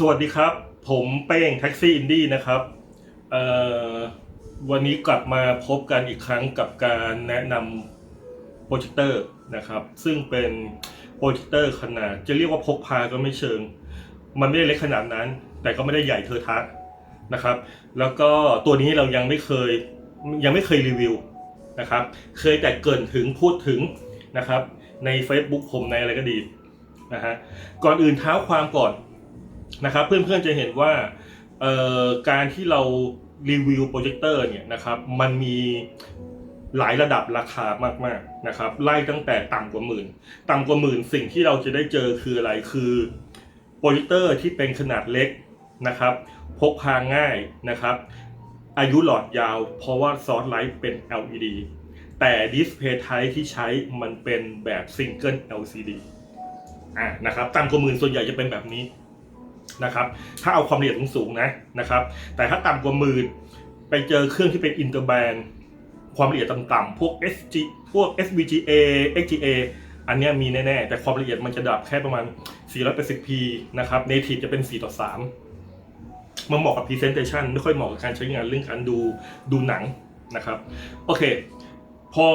สวัสดีครับ ผมเป้งแท็กซี่อินดี้นะครับเอ่อวันนี้กลับมาพบกันอีกครั้งกับการแนะนำโปรเจคเตอร์นะครับ ซึ่งเป็นโปรเจคเตอร์ขนาด จะเรียกว่าพกพาก็ไม่เชิง มันไม่ได้เล็กขนาดนั้น แต่ก็ไม่ได้ใหญ่เทอะทะนะครับ แล้วก็ตัวนี้เรายังไม่เคยยังไม่เคยรีวิวนะครับ เคยแต่เกินถึงพูดถึงนะครับ ใน Facebook ผมในอะไรก็ดีนะฮะก่อนอื่นเท้าความก่อน นะครับเพื่อนๆจะเห็นว่าการที่เรารีวิวโปรเจคเตอร์เนี่ยนะครับมันมีหลายระดับราคามากๆนะครับไล่ตั้งแต่ต่ำกว่าหมื่นต่ำกว่าหมื่นสิ่งที่เราจะได้เจอคืออะไรคือโปรเจคเตอร์ที่เป็นขนาดเล็กนะครับพกพาง่ายนะครับ อายุหลอดยาว เพราะว่าซอสไลท์เป็น LED แต่ดิสเพย์ไทที่ใช้มันเป็นแบบซิงเกิล LCD อะนะครับต่ำกว่าหมื่นส่วนใหญ่จะเป็นแบบนี้ นะครับ ถ้าเอาความละเอียดสูงๆนะนะครับ แต่ถ้าต่ำกว่าหมื่นไปเจอเครื่องที่เป็นอินเตอร์แบนความละเอียดต่ำๆพวก SG พวก SVGA XGA อันเนี้ยมีแน่ๆ แต่ความละเอียดมันจะดับแค่ประมาณ 480p นะครับ native จะเป็น 4 ต่อ 3 มันเหมาะกับ presentation ไม่ค่อยเหมาะกับการใช้งานเรื่องการดูดูหนังนะครับ โอเค พอ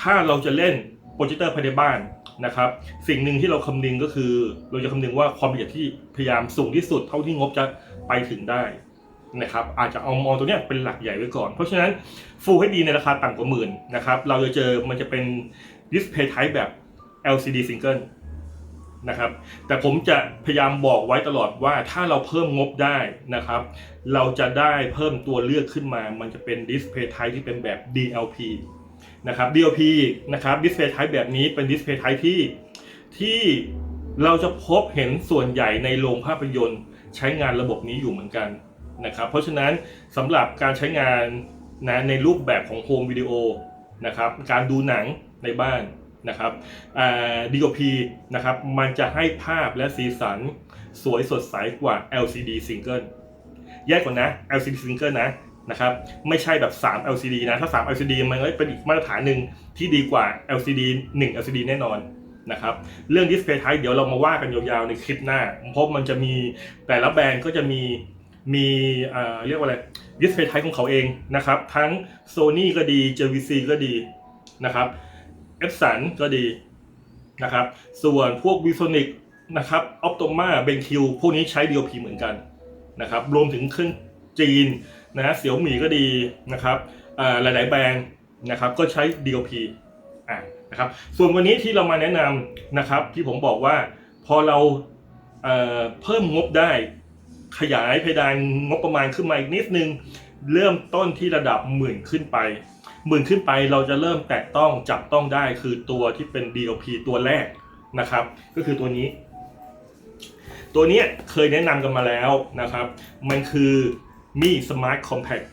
ถ้าเราจะเล่นโปรเจคเตอร์ภายในบ้าน นะครับ สิ่งหนึ่งที่เราคำนึงก็คือ เราจะคำนึงว่าความละเอียดที่พยายามสูงที่สุดเท่าที่งบจะไปถึงได้นะครับ อาจจะเอามองตัวเนี้ยเป็นหลักใหญ่ไว้ก่อน เพราะฉะนั้น Full HD ในราคาต่ำกว่าหมื่นนะครับ เราจะเจอมันจะเป็น Display Type แบบ LCD Single นะครับ แต่ผมจะพยายามบอกไว้ตลอดว่าถ้าเราเพิ่มงบได้นะครับ เราจะได้เพิ่มตัวเลือกขึ้นมา มันจะเป็น Display Type ที่เป็นแบบ DLP นะครับ DLP นะครับ Display Type แบบนี้เป็น Display Type ที่ที่เราจะพบเห็นส่วนใหญ่ในโรงภาพยนตร์ใช้งานระบบนี้อยู่เหมือนกันนะครับ เพราะฉะนั้นสำหรับการใช้งานนะในรูปแบบของโฮมวิดีโอนะครับ การดูหนังในบ้านนะครับ DOP นะครับ มันจะให้ภาพและสีสันสวยสดใสกว่า LCD Single แยกก่อนนะ LCD Single นะ นะครับไม่ใช่แบบ 3 LCD นะ ถ้า 3 LCD มันก็เป็นอีกมาตรฐานหนึ่งที่ดีกว่า LCD 1 LCD แน่นอนนะครับเรื่อง Display Type เดี๋ยวเรามาว่ากันยาวๆในคลิปหน้า เพราะมันจะมีแต่ละแบรนด์ก็จะมีมีอ่าเรียกว่าอะไร Display Type ของเขาเองนะครับ ทั้ง Sony ก็ดี JVC ก็ดีนะครับ Epson ก็ดีนะครับส่วนพวก Visonic นะครับ Optoma BenQ พวกนี้ใช้ DOP เหมือนกันนะครับรวมถึงเครื่องจีน นะเสี่ยวหมี่ก็ดีนะครับอ่าหลาย ๆ แบรนด์นะครับก็ใช้ DOP อ่านะครับส่วนวันนี้ที่เรามาแนะนำนะครับที่ผมบอกว่าพอเราเเพิ่มงบได้ขยายเพดานงบประมาณขึ้นมาอีกนิดนึง เริ่มต้นที่ระดับหมื่นขึ้นไปหมื่นขึ้นไปเราจะเริ่มแตะต้องจับต้องได้คือตัวที่เป็น DLP ตัวแรกนะครับ ก็คือตัวนี้ ตัวนี้เคยแนะนำกันมาแล้วนะครับ มันคือ มี Smart Compact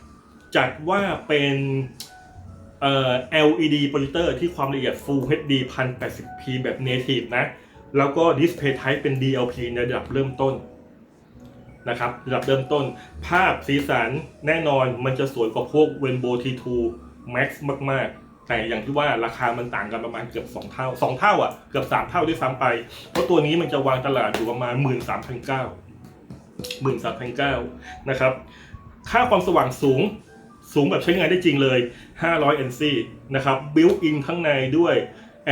จัดว่าเป็นเอ่อ LED โปรเจคเตอร์ที่ความละเอียด Full HD 1080p แบบ Native นะ แล้วก็ Display Type เป็น DLP ในระดับเริ่มต้นนะครับระดับเริ่มต้น ภาพสีสันแน่นอนมันจะสวยกว่าพวก Rainbow T2 Max มาก ๆ แต่อย่างที่ว่าราคามันต่างกันประมาณเกือบ 2 เท่า 2 เท่าอะ เกือบ 3 เท่าด้วยซ้ำไป เพราะตัวนี้มันจะวางตลาดอยู่ประมาณ 13,900 13,900นะครับ ค่าความสว่างสูงสูงแบบใช้งานได้จริงเลย 500 NC นะครับ built in ข้างในด้วย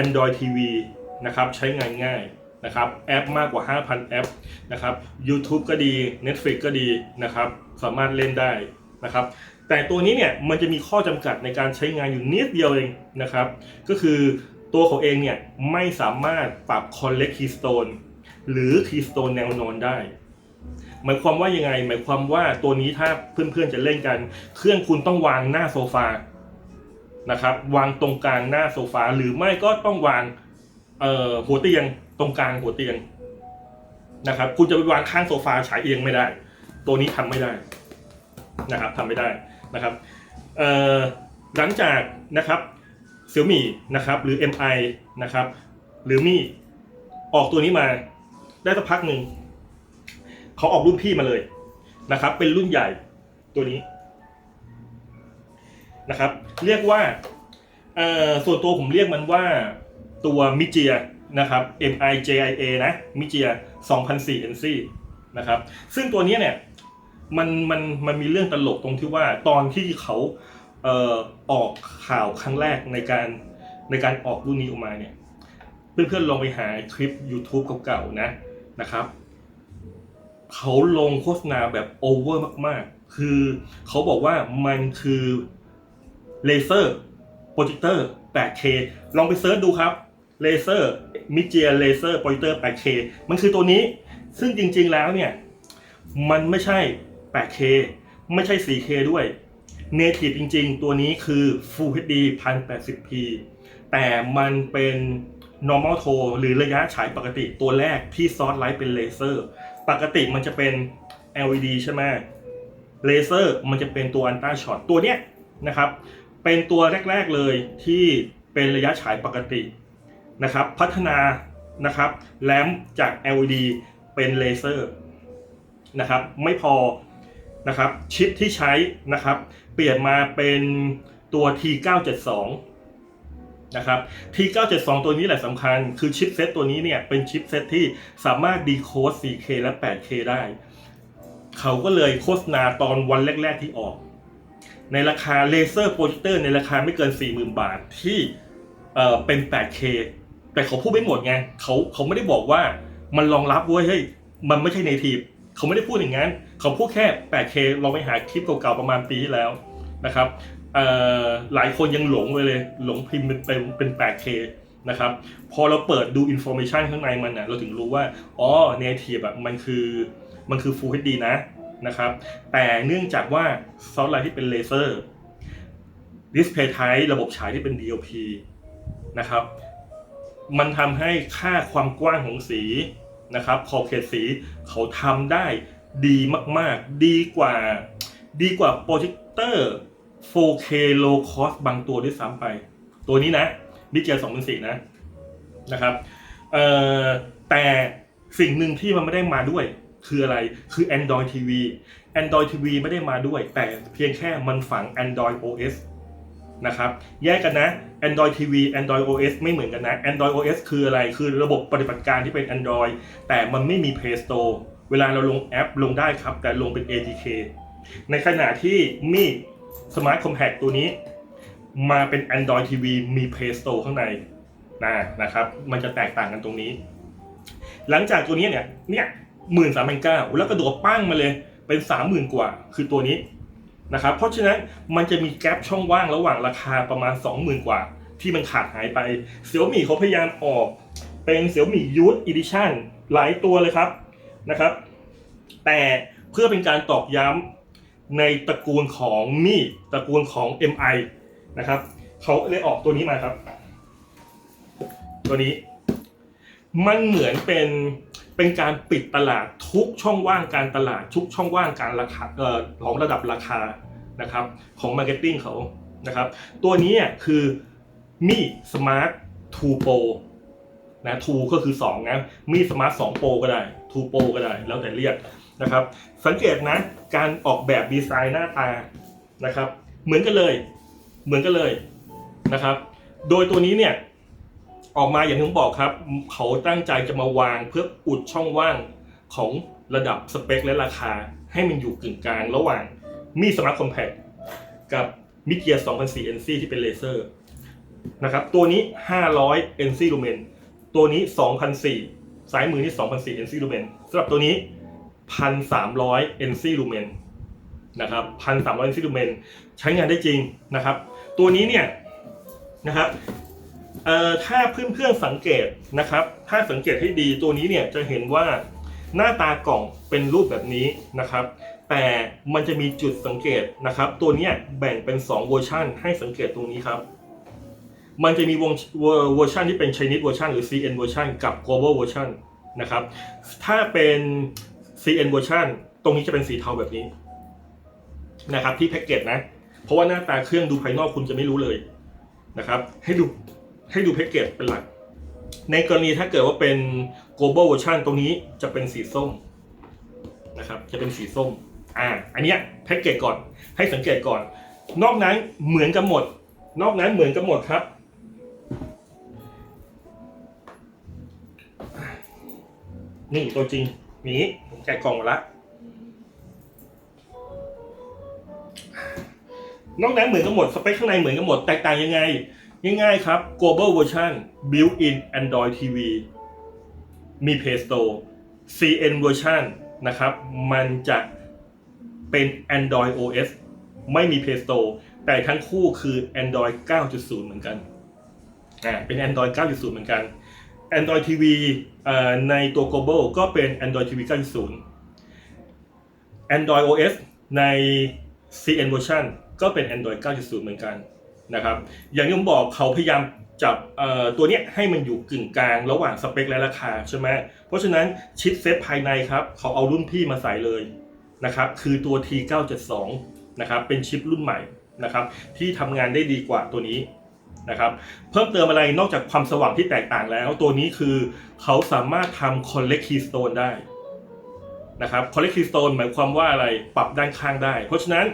Android TV นะครับ ใช้งานง่ายนะครับ แอปมากกว่า 5,000 แอปนะครับ YouTube ก็ดี Netflix ก็ดีนะครับ สามารถเล่นได้นะครับ แต่ตัวนี้เนี่ยมันจะมีข้อจำกัดในการใช้งานอยู่นิดเดียวเองนะครับ ก็คือตัวเขาเองเนี่ยไม่สามารถปรับ Collect Keystone หรือ Keystone แนวนอนได้ หมายความว่ายังไง หมายความว่าตัวนี้ถ้าเพื่อนๆจะเล่นกัน เครื่องคุณต้องวางหน้าโซฟานะครับ วางตรงกลางหน้าโซฟาหรือไม่ก็ต้องวางเอ่อหัวเตียงตรงกลางหัวเตียงนะครับ คุณจะไปวางข้างโซฟาฉายเอียงไม่ได้ ตัวนี้ทำไม่ได้นะครับทำไม่ได้นะครับเอ่อหลังจากนะครับเสี่ยวมี่นะครับ หรือ MI นะครับ หรือมี่ออกตัวนี้มาได้สักพักหนึ่ง เขาออกรุ่นพี่มาเลยนะครับ เป็นรุ่นใหญ่ตัวนี้นะครับ เรียกว่าเอ่อส่วนตัวผมเรียกมันว่าตัวมิเจียนะครับ M I J I A นะมิเจีย2004 NC นะครับ ซึ่งตัวนี้เนี่ยมันมันมันมีเรื่องตลกตรงที่ว่าตอนที่เขาเอ่อออกข่าวครั้งแรกในการในการออกรุ่นนี้ออกมาเนี่ย เพื่อนๆลองไปหาคลิป YouTube เก่าๆนะนะครับ เขาลงโฆษณาแบบโอเวอร์มากๆ คือเขาบอกว่ามันคือเลเซอร์โปรเจคเตอร์ 8K ลองไปเซิร์ชดูครับเลเซอร์มิเจียเลเซอร์โปรเจคเตอร์ 8K มันคือตัวนี้ ซึ่งจริงๆแล้วเนี่ย มันไม่ใช่ 8K ไม่ใช่ 4K ด้วย Native จริงๆ ตัวนี้คือ Full HD 1080p แต่มันเป็น normal tone หรือระยะฉายปกติตัวแรกที่ซอสไลท์เป็นเลเซอร์ ปกติมันจะเป็น LED ใช่ไหมเลเซอร์มันจะเป็นตัวอันต้าช็อตตัวเนี้ยนะครับ เป็นตัวแรก ๆเลยที่เป็นระยะฉายปกตินะครับ พัฒนานะครับแลมป์จาก LED เป็นเลเซอร์นะครับไม่พอนะครับชิปที่ใช้นะครับ เปลี่ยนมาเป็นตัว T972 นะครับ T972 ตัวนี้แหละสำคัญ คือชิปเซตตัวนี้เนี่ยเป็นชิปเซตที่สามารถดีโคด 4K และ 8K ได้ เขาก็เลยโฆษณาตอนวันแรก ๆที่ออก ในราคาเลเซอร์โปรเจคเตอร์ในราคาไม่เกิน 40,000 บาทที่เออเป็น 8K แต่เขาพูดไม่หมดไงเขาเขาไม่ได้บอกว่ามันรองรับเว้ยเฮ้ยมันไม่ใช่ native เขาไม่ได้พูดอย่างนั้น เขาพูดแค่ 8K ลองไปหาคลิปเก่าๆประมาณปีที่แล้วนะครับ หลายคนยังหลงไปเลย หลงพิมพ์เป็นเป็นเป็น 8K นะครับพอเราเปิดดู information ข้างในมันนะเราถึงรู้ว่า อ๋อ native แบบมันคือมันคือ Full HD นะนะครับแต่เนื่องจากว่าซอฟต์ไลน์ที่เป็นเลเซอร์ Display Type ระบบฉายที่เป็น DLP นะครับมันทำให้ค่าความกว้างของสีนะครับขอบเขตสีเขาทำได้ดีมาก ๆ ดีกว่า ดีกว่าโปรเจคเตอร์ 4K low cost บางตัวด้วยซ้ำไป ตัวนี้นะมิเจอ2004นะนะครับเอ่อแต่สิ่งหนึ่งที่มันไม่ได้มาด้วย คืออะไรคือ Android TV Android TV ไม่ได้มาด้วย แต่เพียงแค่มันฝัง Android OS นะครับแยกกันนะ Android TV Android OS ไม่เหมือนกันนะ Android OS คืออะไรคือระบบปฏิบัติการที่เป็น Android แต่มันไม่มี Play Store เวลาเราลงแอปลงได้ครับ แต่ลงเป็น ATK ในขณะที่มี Smart Compact ตัวนี้ มาเป็น Android TV มี Play Store ข้างในนะนะครับ มันจะแตกต่างกันตรงนี้ หลังจากตัวนี้เนี่ยเนี่ยหมื่นสามพันเก้าแล้วกระโดดปั้งมาเลยเป็นสามหมื่นกว่าคือตัวนี้นะครับเพราะฉะนั้นมันจะมีแกลบช่องว่างระหว่างราคาประมาณ 20,000 กว่า ที่มันขาดหายไปเสี่ยวหมี่เขาพยายามออก เป็นเสี่ยวหมี่ยูทอีดิชั่นหลายตัวเลยครับนะครับ แต่เพื่อเป็นการตอกย้ำ ในตระกูลของมี่ตระกูลของ MI นะครับเขาเลยออกตัวนี้มาครับ ตัวนี้ มันเหมือนเป็นเป็นการปิดตลาดทุกช่องว่างการตลาดทุกช่องว่างการราคาเอ่อของระดับราคานะครับของมาร์เก็ตติ้งเขานะครับ ตัวนี้คือมีสมาร์ททูโปนะทูก็คือ2นะมีสมาร์ท2โปรก็ได้ทูโปรก็ได้ แล้วแต่เรียก นะครับ สังเกตนะการออกแบบดีไซน์หน้าตานะครับ เหมือนกันเลย เหมือนกันเลยนะครับ โดยตัวนี้เนี่ยออกมาอย่างที่ผมบอกครับ เขาตั้งใจจะมาวางเพื่ออุดช่องว่างของระดับสเปคและราคา ให้มันอยู่กึ่งกลางระหว่างมีสมาร์ทคอมแพคกับมิเกีย2004 NC ที่เป็นเลเซอร์นะครับตัวนี้ 500 NC lumen ตัวนี้ 2004 สายมือนี่2004 NC lumen สำหรับตัวนี้ 1,300 NC lumen นะครับ1,300 NC lumen ใช้งานได้จริงนะครับ ตัวนี้เนี่ยนะครับเอ่อถ้าเพื่อนๆสังเกตนะครับ ถ้าสังเกตให้ดีตัวนี้เนี่ยจะเห็นว่าหน้าตากล่องเป็นรูปแบบนี้นะครับ แต่มันจะมีจุดสังเกตนะครับ ตัวนี้แบ่งเป็น 2 เวอร์ชันให้สังเกตตรงนี้ครับ มันจะมีวงเวอร์เวอร์ชันที่เป็น Chinese version หรือ CN version กับ global version นะครับ ถ้าเป็น CN version ตรงนี้จะเป็นสีเทาแบบนี้นะครับที่แพ็กเกจนะ เพราะว่าหน้าตาเครื่องดูภายนอกคุณจะไม่รู้เลยนะครับ ให้ดูให้ดูแพ็กเกจเป็นหลัก ในกรณีถ้าเกิดว่าเป็น global version ตรงนี้จะเป็นสีส้มนะครับจะเป็นสีส้มอ่าอันเนี้ยแพ็กเกจก่อนให้สังเกตก่อน นอกนั้นเหมือนกันหมด นอกนั้นเหมือนกันหมดครับนี่ตัวจริง นี้ผมแกะกล่องมาละนอกนั้นเหมือนกันหมด สเปคข้างในเหมือนกันหมด แตกต่างยังไง ง่ายๆครับ global version built in Android TV มี Play Store CN version นะครับ มันจะเป็น Android OS ไม่มี Play Store แต่ทั้งคู่คือ Android 9.0 เหมือนกัน อ่า เป็น Android 9.0 เหมือนกัน Android TV ในตัว global ก็เป็น Android TV 9.0 Android OS ใน CN version ก็เป็น Android 9.0 เหมือนกันนะครับ อย่างที่ผมบอกเขาพยายามจับตัวเนี้ยให้มันอยู่กึ่งกลางระหว่างสเปคและราคาใช่ไหมเพราะฉะนั้นชิปเซตภายในครับ เขาเอารุ่นพี่มาใส่เลยนะครับ คือตัว T972 นะครับ เป็นชิปรุ่นใหม่นะครับ ที่ทำงานได้ดีกว่าตัวนี้ นะครับเพิ่มเติมอะไรนอกจากความสว่างที่แตกต่างแล้ว ตัวนี้คือเขาสามารถทำ Collect Keystone ได้นะครับ Collect Keystone หมายความว่าอะไรปรับด้านข้างได้ เพราะฉะนั้น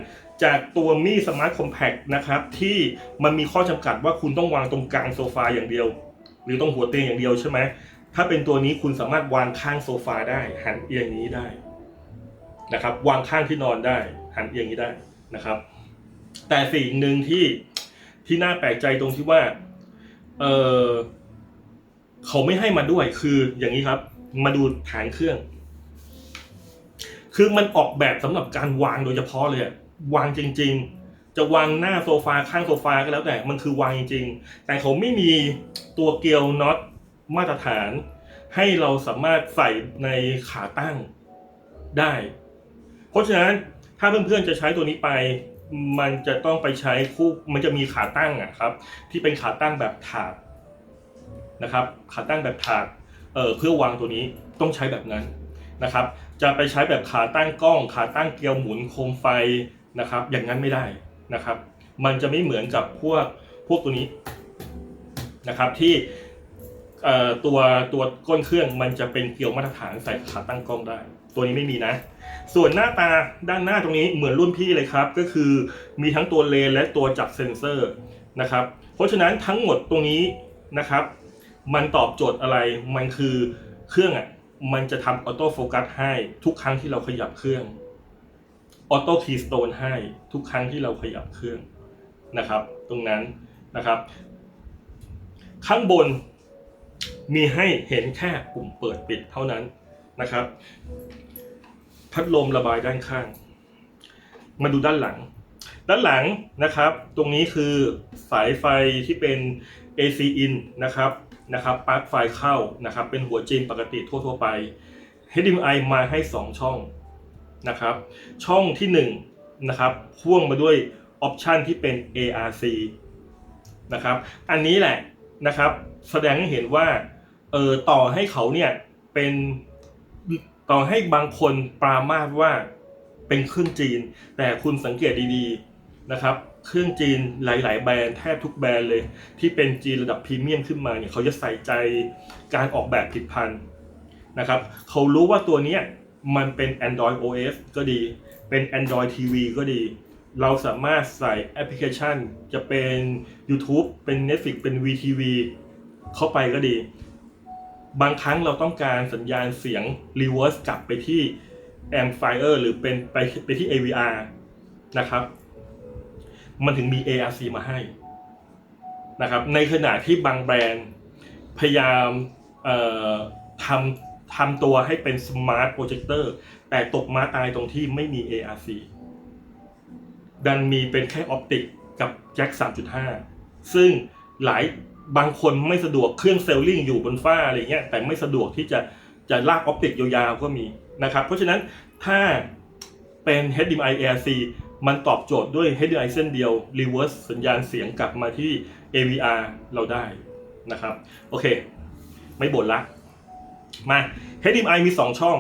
จากตัวมีสมาร์ทคอมแพ t นะครับที่มันมีข้อจำกัดว่าคุณต้องวางตรงกลางโซฟาอย่างเดียว หรือตรงหัวเตียงอย่างเดียวใช่ไหมถ้าเป็นตัวนี้คุณสามารถวางข้างโซฟาได้ หันเอียงนี้ได้นะครับวางข้างที่นอนได้ หันเอียงนี้ได้นะครับ แต่สิ่งหนึ่งที่ ที่น่าแปลกใจตรงที่ว่า เออเขาไม่ให้มาด้วยคืออย่างนี้ครับ มาดูฐานเครื่อง คือมันออกแบบสำหรับการวางโดยเฉพาะเลย วางจริง ๆ จะวางหน้าโซฟาข้างโซฟาก็แล้วแต่ มันคือวางจริง ๆ แต่เขาไม่มีตัวเกลียวน็อตมาตรฐาน ให้เราสามารถใส่ในขาตั้งได้ เพราะฉะนั้นถ้าเพื่อนๆจะใช้ตัวนี้ไป มันจะต้องไปใช้คู่มันจะมีขาตั้งอะครับ ที่เป็นขาตั้งแบบถาดนะครับ ขาตั้งแบบถาดเออเพื่อวางตัวนี้ต้องใช้แบบนั้นนะครับ จะไปใช้แบบขาตั้งกล้อง ขาตั้งเกลียวหมุนโคมไฟนะครับ อย่างนั้นไม่ได้นะครับ มันจะไม่เหมือนกับพวกพวกตัวนี้นะครับที่เอ่อตัวตัวก้นเครื่องมันจะเป็นเกลียวมาตรฐานใส่ขาตั้งกล้องได้ ตัวนี้ไม่มีนะ ส่วนหน้าตาด้านหน้าตรงนี้เหมือนรุ่นพี่เลยครับ ก็คือมีทั้งตัวเลนและตัวจับเซ็นเซอร์นะครับ เพราะฉะนั้นทั้งหมดตรงนี้นะครับ มันตอบโจทย์อะไรมันคือเครื่องอะมันจะทำออโต้โฟกัสให้ทุกครั้งที่เราขยับเครื่องออโต้คีย์สโตนให้ทุกครั้งที่เราขยับเครื่องนะครับ ตรงนั้นนะครับ ข้างบนมีให้เห็นแค่ปุ่มเปิดปิดเท่านั้นนะครับ พัดลมระบายด้านข้าง มาดูด้านหลัง ด้านหลังนะครับ ตรงนี้คือสายไฟที่เป็น AC in นะครับนะครับปลั๊กไฟเข้านะครับ เป็นหัวจีนปกติทั่ว ๆ ไป HDMI มาให้ 2 ช่องนะครับ ช่องที่1นะครับพ่วงมาด้วยออปชันที่เป็น ARC นะครับ อันนี้แหละนะครับ แสดงให้เห็นว่าเออต่อให้เขาเนี่ยเป็น ต่อให้บางคนปรามาสว่าเป็นเครื่องจีน แต่คุณสังเกตดีๆนะครับ เครื่องจีนหลายๆ แบรนด์แทบทุกแบรนด์เลย ที่เป็นจีนระดับพรีเมียมขึ้นมาเนี่ยเขาจะใส่ใจการออกแบบผลิดพันธ์นะครับเขารู้ว่าตัวนี้มันเป็น Android OS ก็ดี เป็น Android TV ก็ดี เราสามารถใส่แอปพลิเคชัน จะเป็น YouTube เป็น Netflix เป็น VTV เข้าไปก็ดี บางครั้งเราต้องการสัญญาณเสียง reverse กลับไปที่ amplifier หรือเป็นไปไปที่ AVR นะครับ มันถึงมี ARC มาให้นะครับ ในขณะที่บางแบรนด์พยายามทำทำตัวให้เป็น Smart Projector แต่ตกมาตายตรงที่ไม่มี ARC ดันมีเป็นแค่ออปติกกับแจ็ค3.5 ซึ่งหลาย บางคนไม่สะดวกเครื่องเซลลิงอยู่บนฟ้าอะไรเงี้ยแต่ไม่สะดวกที่จะจะลากออปติกยาวๆก็มีนะครับ เพราะฉะนั้นถ้าเป็น HDMI ARC มันตอบโจทย์ด้วย HDMI เส้นเดียว reverse สัญญาณเสียงกลับมาที่ AVR เราได้นะครับ โอเค ไม่บ่นละ มา HDMI มี 2 ช่อง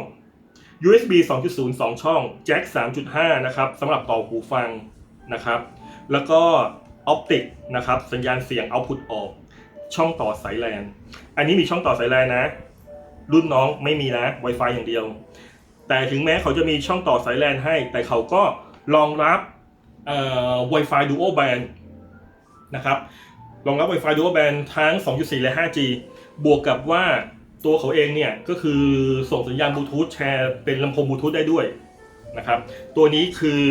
USB 2.0 2 ช่อง Jack 3.5 นะครับสำหรับต่อหูฟังนะครับ แล้วก็ออปติกนะครับ สัญญาณเสียงเอาพุตออก ช่องต่อสายแลน อันนี้มีช่องต่อสายแลนนะ รุ่นน้องไม่มีนะ Wi-Fi อย่างเดียว แต่ถึงแม้เขาจะมีช่องต่อสายแลนให้ แต่เขาก็รองรับเอ่อ Wi-Fi Dual Band นะครับรองรับ Wi-Fi Dual Band ทั้ง 2.4 และ 5G บวกกับว่าตัวเขาเองเนี่ย ก็คือส่งสัญญาณบลูทูธแชร์เป็นลำโพงบลูทูธได้ด้วยนะครับ ตัวนี้คือ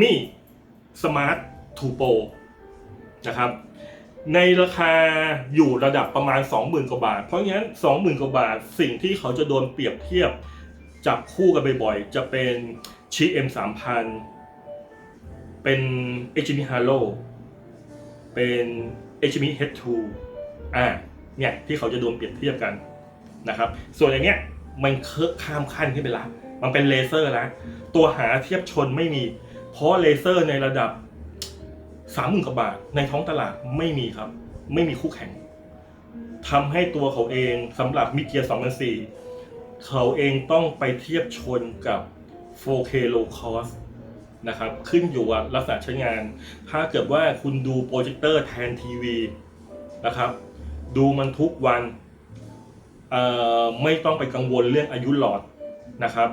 มีสมาร์ททูโปนะครับ ในราคาอยู่ระดับประมาณ 20,000 กว่าบาท เพราะงั้น 20,000 กว่าบาท สิ่งที่เขาจะโดนเปรียบเทียบจับคู่กันบ่อยๆ จะเป็นชี M 3000เป็น h m i Halo เป็น h m i Head 2อ่าเนี่ยที่เขาจะโดนเปรียบเทียบกันนะครับ ส่วนอย่างเนี้ยมันเคอะข้ามขั้นขึ้นไปละ มันเป็นเลเซอร์แล้วตัวหาเทียบชนไม่มี เพราะเลเซอร์ในระดับ สามหมื่นกว่าบาทในท้องตลาดไม่มีครับ ไม่มีคู่แข่งทำให้ตัวเขาเองสำหรับมิเกีย2004เขาเองต้องไปเทียบชนกับ 4K low cost นะครับ ขึ้นอยู่กับลักษณะใช้งาน ถ้าเกิดว่าคุณดูโปรเจคเตอร์แทนทีวีนะครับ ดูมันทุกวันไม่ต้องไปกังวลเรื่องอายุหลอดนะครับ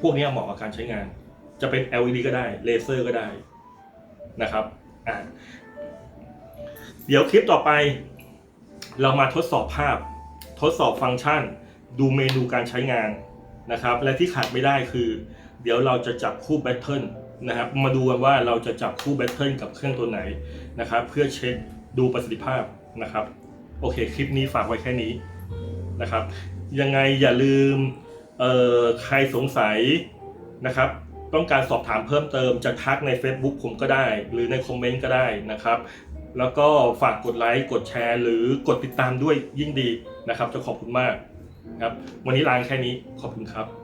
พวกนี้เหมาะกับการใช้งาน จะเป็น LED ก็ได้ เลเซอร์ก็ได้นะครับ เดี๋ยวคลิปต่อไป เรามาทดสอบภาพ ทดสอบฟังก์ชัน ดูเมนูการใช้งานนะครับ และที่ขาดไม่ได้คือ เดี๋ยวเราจะจับคู่แบตเทิลนะครับ มาดูกันว่าเราจะจับคู่แบตเทิลกับเครื่องตัวไหนนะครับ เพื่อเช็คดูประสิทธิภาพนะครับ โอเค คลิปนี้ฝากไว้แค่นี้นะครับ ยังไงอย่าลืมใครสงสัยนะครับ ต้องการสอบถามเพิ่มเติมจะทักใน Facebook ผมก็ได้ หรือในคอมเมนต์ก็ได้นะครับ แล้วก็ฝากกดไลค์กดแชร์ หรือกดติดตามด้วยยิ่งดีนะครับ จะขอบคุณมากครับ วันนี้ลาแค่นี้ขอบคุณครับ